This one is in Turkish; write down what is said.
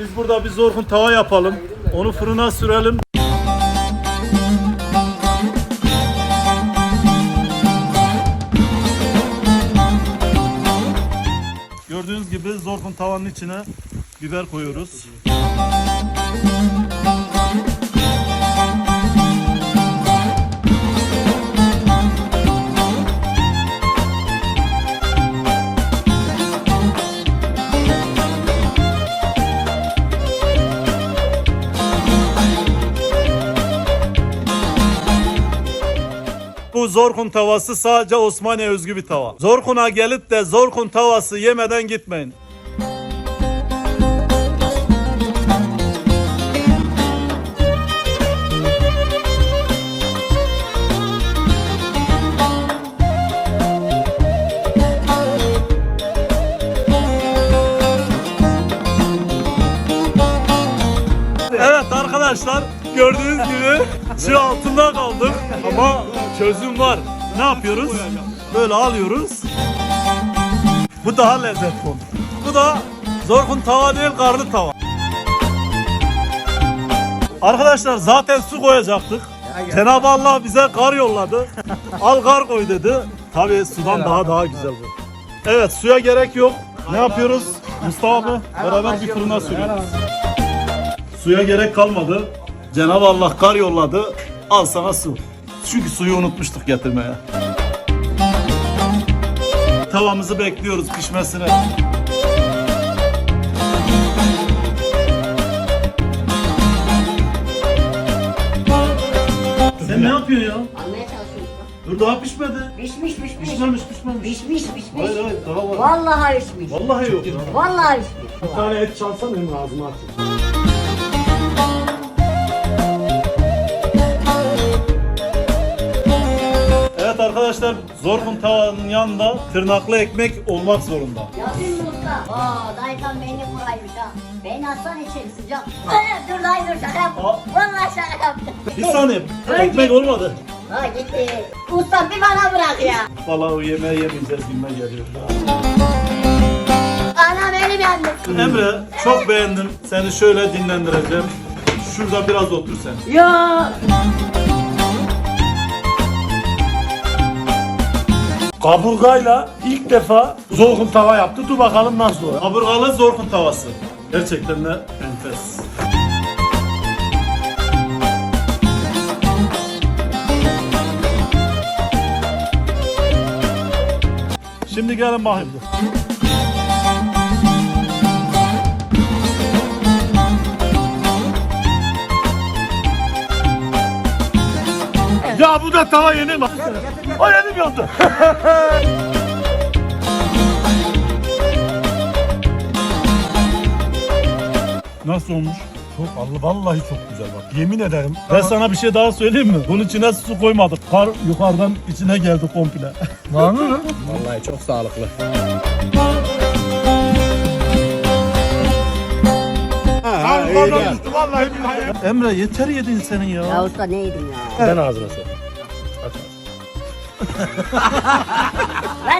Biz burada bir zorkun tava yapalım. Onu fırına sürelim. Gördüğünüz gibi zorkun tavanın içine biber koyuyoruz. Bu Zorkun tavası sadece Osmaniye özgü bir tava. Zorkun'a gelip de Zorkun tavası yemeden gitmeyin. Arkadaşlar gördüğünüz gibi şu altında kaldık ama çözüm var. Ne yapıyoruz? Böyle alıyoruz. Bu daha lezzetli olur. Bu da zorkun tava değil karlı tava. Arkadaşlar zaten su koyacaktık. Cenab-ı Allah bize kar yolladı. Al kar koy dedi. Tabii sudan daha daha güzel bu. Evet suya gerek yok. Ne yapıyoruz? Mustafa abi beraber bir fırına sürüyoruz. Suya gerek kalmadı. Cenab-ı Allah kar yolladı. Al sana su. Çünkü suyu unutmuştuk getirmeye. Tavamızı bekliyoruz pişmesine. Sen ne yapıyorsun ya? Almaya çalışıyorum. Dur daha pişmedi. Pişmiş pişmiş. Pişmemiş pişmemiş. Pişmiş pişmiş. Hayır hayır daha var. Vallahi pişmiş. Vallahi yok. Vallahi pişmiş. Bir tane et çalsam benim ağzıma atayım. Evet arkadaşlar Zorkun tavanın yanında tırnaklı ekmek olmak zorunda. Yapayım mı usta? Aa dayıdan beni kuraymış ha. Beni atsan içeri sıcak. Ee, dur dayı dur şaka yaptım. Aa. Vallahi şaka yaptım. Bir saniye ekmek olmadı. Ha gitti. Usta bir bana bırak ya. Vallahi o yemeği yemeyeceğiz gibime geliyor. Anam elim yandı. Emre çok beğendim. Seni şöyle dinlendireceğim. Şurada biraz otur sen. Ya. Kaburgayla ilk defa zorkun tava yaptı. Dur bakalım nasıl olur. Kaburgalı Zorkun tavası. Gerçekten de enfes. Şimdi gelin bakayım. Ya bu da tava yeni mi? O yeni mi yandı? Nasıl olmuş? Çok Allah vallahi çok güzel bak. Yemin ederim. Ben sana bir şey daha söyleyeyim mi? Bunun içine su koymadık. Kar yukarıdan içine geldi komple. Vallahi çok sağlıklı. Kaburgadan düştü vallahi billahi. Emre yeter yedin senin ya. Ya usta ne yedim ya? Ben ağzına sok. Ver lan.